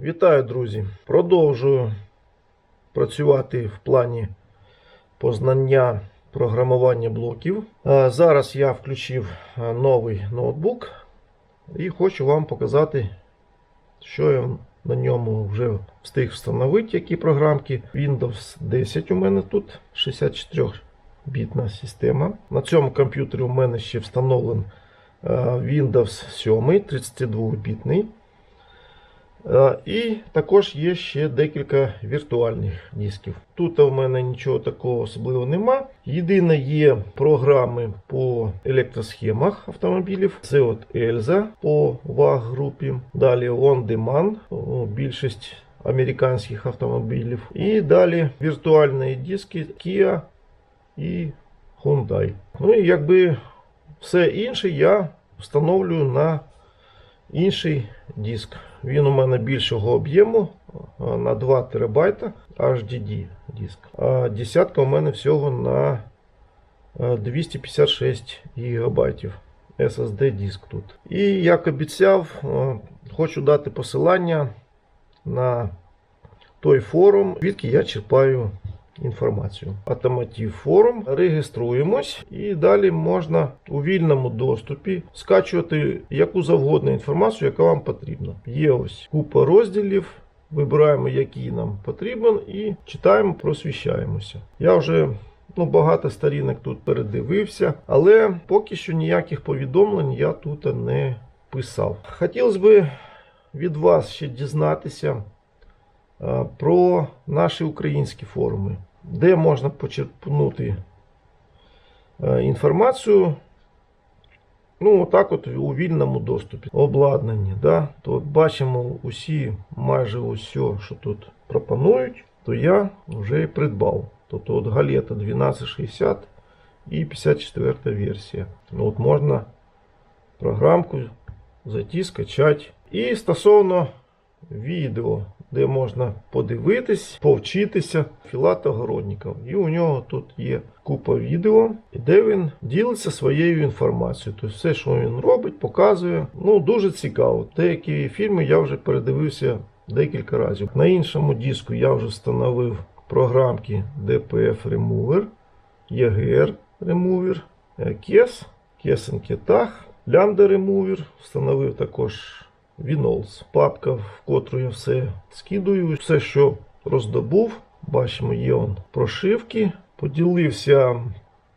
Вітаю, друзі! Продовжую працювати в плані познання програмування блоків. Е, Зараз я включив е, новий ноутбук і хочу вам показати, що я на ньому вже встиг встановити, які програмки. Windows 10 у мене тут 64-бітна система. На цьому комп'ютері у мене ще встановлений е, Windows 7 32-бітний. Е, І також є ще декілька віртуальних дисків. Тут у мене нічого такого особливого нема. Єдине є програми по електросхемах автомобілів. Це от Elza по VAG групі. Далі On Demand, більшість американських автомобілів. І далі віртуальні диски Kia і Hyundai. Ну і якби все інше я встановлюю на інший диск. Він у мене більшого об'єму на 2 ТБ HDD диск. А десятка у мене всього на 256 ГБ SSD диск тут. І як обіцяв, хочу дати посилання на той форум, звідки я черпаю інформацію. Автоматив форум. Реєструємось і далі можна у вільному доступі скачувати яку завгодно інформацію, яка вам потрібна. Є ось купа розділів. Вибираємо, який нам потрібен, і читаємо, просвіщаємося. Я вже ну, багато сторінок тут передивився, але поки що ніяких повідомлень я тут не писав. Хотілося б від вас ще дізнатися про наші українські форуми, де можна почерпнути е, інформацію. Ну, отак от у вільному доступі. Обладнання. Да? То от бачимо усі, майже усе, що тут пропонують, то я вже і придбав. Тобто от галета 1260 і 54 версія. Ну, от можна програмку зайти, скачати. І стосовно відео, де можна подивитись, повчитися Філата. І у нього тут є купа відео, де він ділиться своєю інформацією. Тобто все, що він робить, показує. Ну, дуже цікаво. Деякі фільми я вже передивився декілька разів. На іншому диску я вже встановив програмки DPF Remover, EGR Remover, KES, KES Кетах, Lambda Remover, встановив також Winols, папка, в котру я все скидую. Все, що роздобув, бачимо, є он прошивки. Поділився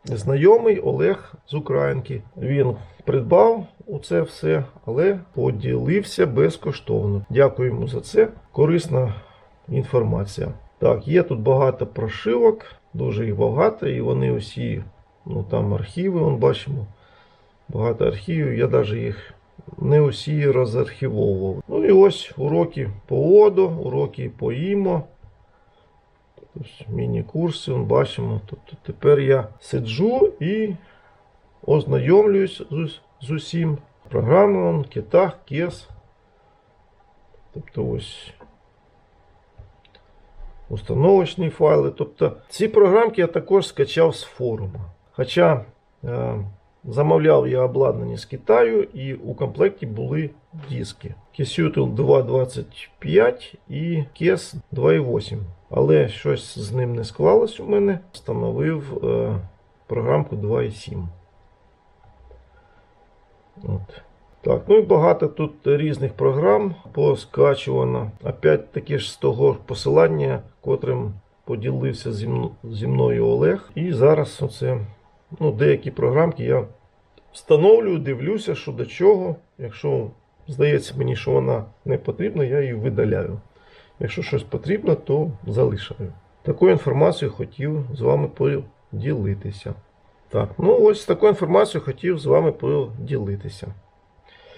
знайомий Олег з Українки. Він придбав оце все, але поділився безкоштовно. Дякую йому за це. Корисна інформація. Так, є тут багато прошивок, дуже їх багато, і вони усі, ну там архіви, вон бачимо. Багато архівів, я навіть їх не усі розархівовував. Ну і ось уроки по ОДО, уроки по ІМО. Міні-курси, бачимо. Тобто тепер я сиджу і ознайомлююсь з, усім. Програми, вон, китах, кес. Тобто ось установочні файли. Тобто ці програмки я також скачав з форуму. Хоча е, замовляв я обладнання з Китаю і у комплекті були диски. Kesutel 2.25 і KES 2.8. Але щось з ним не склалось у мене. Встановив е, програмку 2.7. От. Так, ну і багато тут різних програм поскачувано. Опять таки ж з того посилання, котрим поділився зі мною Олег. І зараз оце, ну, деякі програмки я встановлюю, дивлюся, що до чого. Якщо здається мені, що вона не потрібна, я її видаляю. Якщо щось потрібно, то залишаю. Такою інформацією хотів з вами поділитися. Так, ну ось такою інформацією хотів з вами поділитися.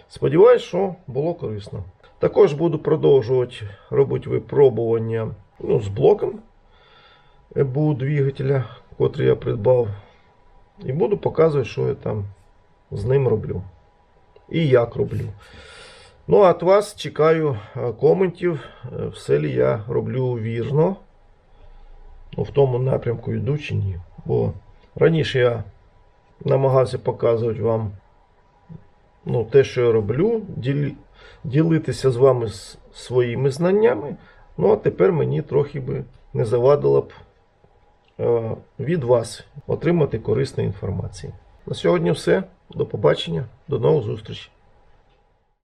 Сподіваюсь, що було корисно. Також буду продовжувати робити випробування ну, з блоком EBU двигателя, котрий я придбав. І буду показувати, що я там з ним роблю. І як роблю. Ну, а від вас чекаю е, коментів, е, все ли я роблю вірно. Ну, в тому напрямку йду чи ні. Бо раніше я намагався показувати вам ну, те, що я роблю, ділитися з вами своїми знаннями. Ну а тепер мені трохи би не завадило б від вас отримати корисної інформації. На сьогодні все. До побачення, до нових зустрічей.